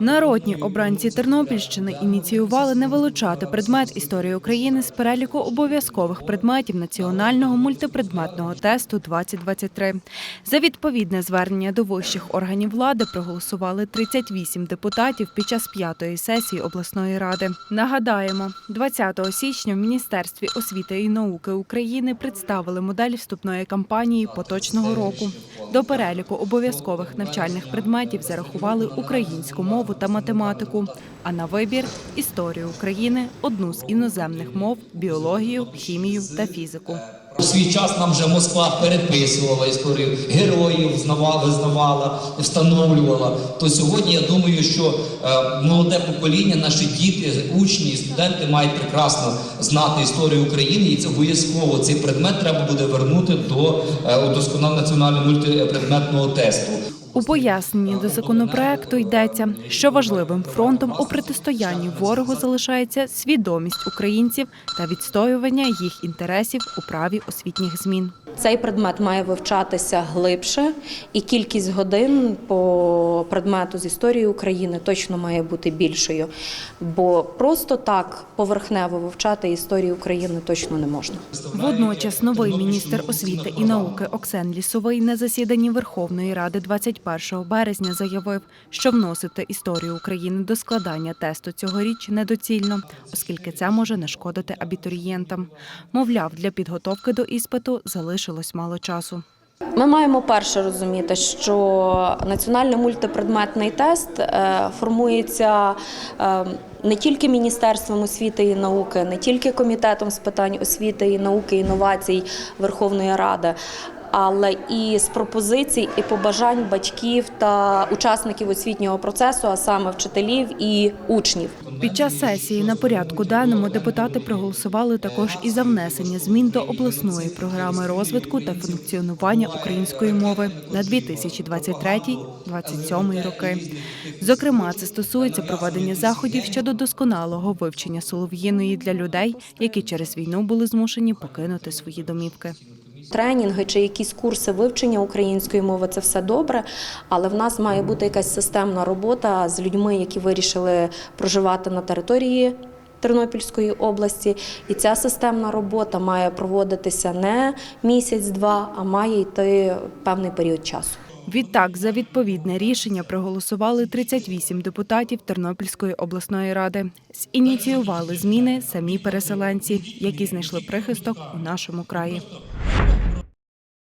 Народні обранці Тернопільщини ініціювали не вилучати предмет історії України з переліку обов'язкових предметів національного мультипредметного тесту 2023. За відповідне звернення до вищих органів влади проголосували 38 депутатів під час п'ятої сесії обласної ради. Нагадаємо, 20 січня в Міністерстві освіти і науки України представили модель вступної кампанії поточного року. До переліку обов'язкових навчальних предметів зарахували українську мову та математику, а на вибір історію України, одну з іноземних мов, біологію, хімію та фізику. У свій час нам вже Москва переписувала історію, героїв знавала, визнавала, встановлювала. То сьогодні я думаю, що е, молоде покоління, наші діти, учні, студенти мають прекрасно знати історію України, і це обов'язково цей предмет треба буде вернути до е, удосконалення національного мультипредметного тесту. У поясненні до законопроекту йдеться, що важливим фронтом у протистоянні ворогу залишається свідомість українців та відстоювання їх інтересів у праві освітніх змін. Цей предмет має вивчатися глибше, і кількість годин по предмету з історії України точно має бути більшою. Бо просто так поверхнево вивчати історію України точно не можна. Водночас новий міністр освіти і науки Оксен Лісовий на засіданні Верховної Ради 21 березня заявив, що вносити історію України до складання тесту цьогоріч недоцільно, оскільки це може нашкодити абітурієнтам. Мовляв, для підготовки до іспиту залишилось мало часу. Ми маємо перше розуміти, що національний мультипредметний тест е, формується е, не тільки Міністерством освіти і науки, не тільки комітетом з питань освіти і науки інновацій Верховної Ради. Але і з пропозицій і побажань батьків та учасників освітнього процесу, а саме вчителів і учнів. Під час сесії на порядку денному депутати проголосували також і за внесення змін до обласної програми розвитку та функціонування української мови на 2023-2027 роки. Зокрема, це стосується проведення заходів щодо досконалого вивчення солов'їної для людей, які через війну були змушені покинути свої домівки. Тренінги чи якісь курси вивчення української мови це все добре, але в нас має бути якась системна робота з людьми, які вирішили проживати на території Тернопільської області. І ця системна робота має проводитися не місяць-два, а має йти певний період часу. Відтак, за відповідне рішення проголосували 38 депутатів Тернопільської обласної ради. Зініціювали зміни самі переселенці, які знайшли прихисток у нашому краї.